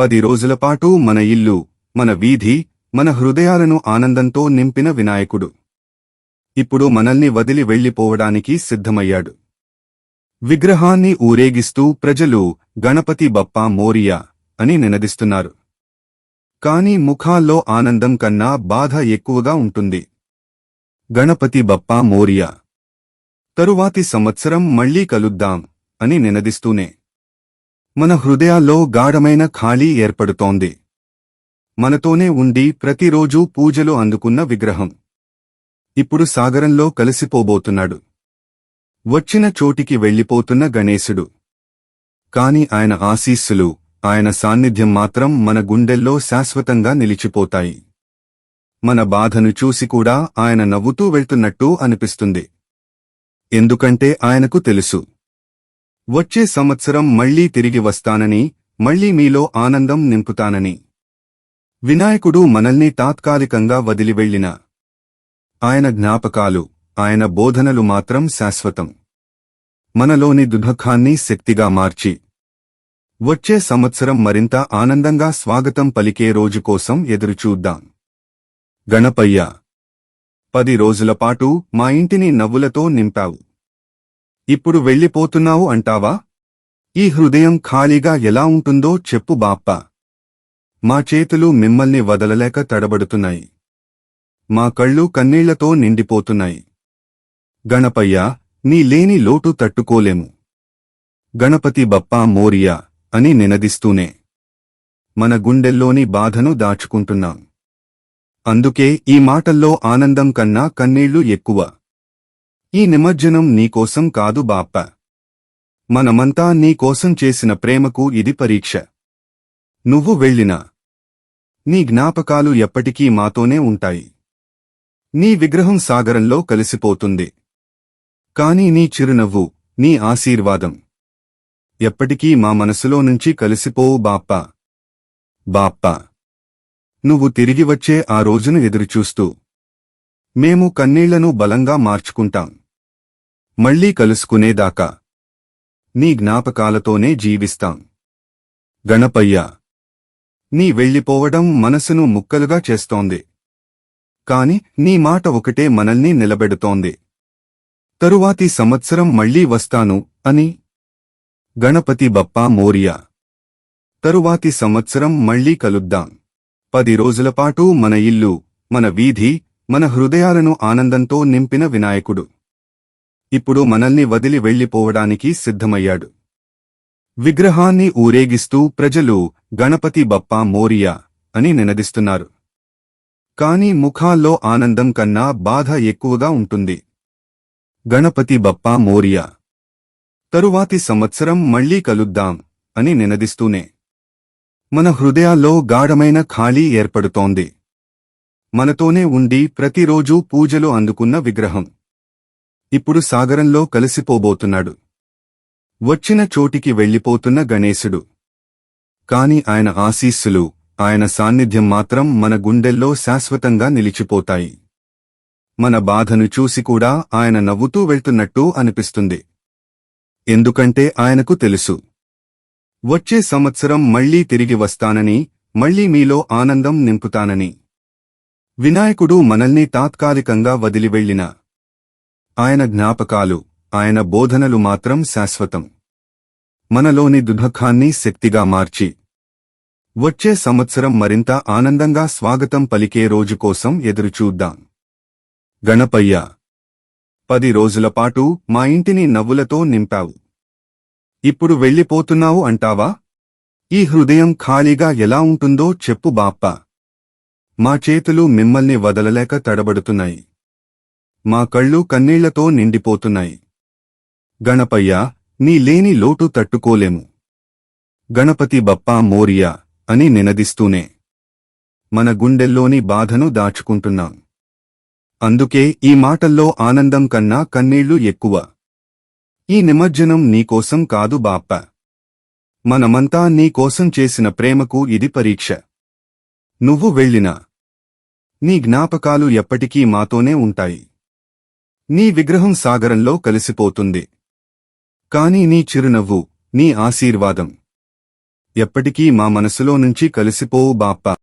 పది రోజులపాటు మన ఇల్లు మన వీధి మన హృదయాలను ఆనందంతో నింపిన వినాయకుడు. ఇప్పుడు మనల్ని వదిలి వెళ్ళిపోవడానికి సిద్ధమయ్యాడు. విగ్రహాన్ని ఊరేగిస్తూ ప్రజలు గణపతి బప్పా మోరియా అని నినదిస్తున్నారు. కాని ముఖాల్లో ఆనందం కన్నా బాధ ఎక్కువగా ఉంటుంది. గణపతి బప్పా మోరియా. తరువాతి సంవత్సరం మళ్ళీ కలుద్దాం అని నినదిస్తూనే. మన హృదయాల్లో గాఢమైన ఖాళీ ఏర్పడుతోంది. మనతోనే ఉండి ప్రతిరోజూ పూజలు అందుకున్న విగ్రహం. ఇప్పుడు సాగరంలో కలిసిపోబోతున్నాడు. వచ్చిన చోటికి వెళ్ళిపోతున్న గణేశుడు. కాని ఆయన ఆశీస్సులు ఆయన సాన్నిధ్యం మాత్రం మన గుండెల్లో శాశ్వతంగా నిలిచిపోతాయి. మన బాధను చూసి కూడా ఆయన నవ్వుతూ వెళ్తున్నట్టు అనిపిస్తుంది. ఎందుకంటే ఆయనకు తెలుసు. వచ్చే సంవత్సరం మళ్ళీ తిరిగి వస్తానని మళ్ళీ మీలో ఆనందం నింపుతానని. వినాయకుడు మనల్ని తాత్కాలికంగా వదిలి వెళ్ళిన ఆయన జ్ఞాపకాలు ఆయన బోధనలు మాత్రం శాశ్వతం. మనలోని దుఃఖాన్ని శక్తిగా మార్చి. వచ్చే సంవత్సరం మరింత ఆనందంగా స్వాగతం పలికే రోజు కోసం ఎదురుచూద్దాం. గణపయ్య పది రోజులపాటు మా ఇంటిని నవ్వులతో నింపావు. ఇప్పుడు వెళ్ళిపోతున్నావు అంటావా? ఈ హృదయం ఖాళీగా ఎలా ఉంటుందో చెప్పు బాప్ప. మా చేతులు మిమ్మల్ని వదలలేక తడబడుతున్నాయి. మా కళ్ళు కన్నీళ్ళతో నిండిపోతున్నాయి. గణపయ్య నీ లేని లోటు తట్టుకోలేము. గణపతి బప్పా మోరియా అని నినదిస్తూనే. మన గుండెల్లోని బాధను దాచుకుంటున్నాం. అందుకే ఈ మాటల్లో ఆనందం కన్నా కన్నీళ్ళు ఎక్కువ. ఈ నిమజ్జనం నీకోసం కాదు బాప్ప. మనమంతా నీకోసం చేసిన ప్రేమకు ఇది పరీక్ష. నువ్వు వెళ్ళినా. నీ జ్ఞాపకాలు ఎప్పటికీ మాతోనే ఉంటాయి. నీ విగ్రహం సాగరంలో కలిసిపోతుంది. కాని నీ చిరునవ్వు నీ ఆశీర్వాదం. ఎప్పటికీ మా మనసులో నుంచి కలిసిపోవు బాప్ప. బాప్ప. నువ్వు తిరిగి వచ్చే ఆ రోజును ఎదురుచూస్తూ. మేము కన్నీళ్ళను బలంగా మార్చుకుంటాం. మళ్ళీ కలుసుకునేదాకా. నీ జ్ఞాపకాలతోనే జీవిస్తాం. గణపయ్య నీ వెళ్ళిపోవడం మనసును ముక్కలుగా చేస్తోంది. కాని నీ మాట ఒకటే మనల్ని నిలబెడుతోంది. తరువాతి సంవత్సరం మళ్ళీ వస్తాను అని. గణపతి బప్పా మోరియా తరువాతి సంవత్సరం మళ్ళీ కలుద్దాం. పది రోజులపాటు మన ఇల్లు మన వీధి మన హృదయాలను ఆనందంతో నింపిన వినాయకుడు. ఇప్పుడు మనల్ని వదిలి వెళ్ళిపోవడానికి సిద్ధమయ్యాడు. విగ్రహాన్ని ఊరేగిస్తూ ప్రజలు గణపతి బప్పా మోరియా అని నినదిస్తున్నారు. కాని ముఖాల్లో ఆనందం కన్నా బాధ ఎక్కువగా ఉంటుంది. గణపతి బప్పా మోరియా తరువాతి సంవత్సరం మళ్ళీ కలుద్దాం అని నినదిస్తూనే. మన హృదయాల్లో గాఢమైన ఖాళీ ఏర్పడుతోంది. మనతోనే ఉండి ప్రతిరోజూ పూజలు అందుకున్న విగ్రహం. ఇప్పుడు సాగరంలో కలిసిపోబోతున్నాడు. వచ్చిన చోటికి వెళ్ళిపోతున్న గణేశుడు. కాని ఆయన ఆశీస్సులు ఆయన సాన్నిధ్యం మాత్రం మన గుండెల్లో శాశ్వతంగా నిలిచిపోతాయి. మన బాధను చూసి కూడా ఆయన నవ్వుతూ వెళ్తున్నట్టు అనిపిస్తుంది. ఎందుకంటే ఆయనకు తెలుసు. వచ్చే సంవత్సరం మళ్ళీ తిరిగి వస్తానని మళ్ళీ మీలో ఆనందం నింపుతానని. వినాయకుడు మనల్ని తాత్కాలికంగా వదిలి వెళ్ళిన ఆయన జ్ఞాపకాలు ఆయన బోధనలు మాత్రం శాశ్వతం. మనలోని దుఃఖాన్ని శక్తిగా మార్చి. వచ్చే సంవత్సరం మరింత ఆనందంగా స్వాగతం పలికే రోజు కోసం ఎదురుచూద్దాం గణపయ్య పది రోజులపాటు మా ఇంటిని నవ్వులతో నింపావు. ఇప్పుడు వెళ్ళిపోతున్నావు అంటావా? ఈ హృదయం ఖాళీగా ఎలా ఉంటుందో చెప్పు బాప్ప. మా చేతులు మిమ్మల్ని వదలలేక తడబడుతున్నాయి. మా కళ్ళు కన్నీళ్ళతో నిండిపోతున్నాయి. గణపయ్య నీ లేని లోటు తట్టుకోలేము. గణపతి బప్పా మోరియా అని నినదిస్తూనే మన గుండెల్లోని బాధను దాచుకుంటున్నాం. అందుకే ఈ మాటల్లో ఆనందం కన్నా కన్నీళ్ళు ఎక్కువ. ఈ నిమజ్జనం నీకోసం కాదు బాప్ప. మనమంతా నీకోసం చేసిన ప్రేమకు ఇది పరీక్ష. నువ్వు వెళ్ళినా. నీ జ్ఞాపకాలు ఎప్పటికీ మాతోనే ఉంటాయి. నీ విగ్రహం సాగరంలో కలిసిపోతుంది. కాని నీ చిరునవ్వు నీ ఆశీర్వాదం. ఎప్పటికీ మా మనసులో నుంచి కలిసిపోవు బాప్ప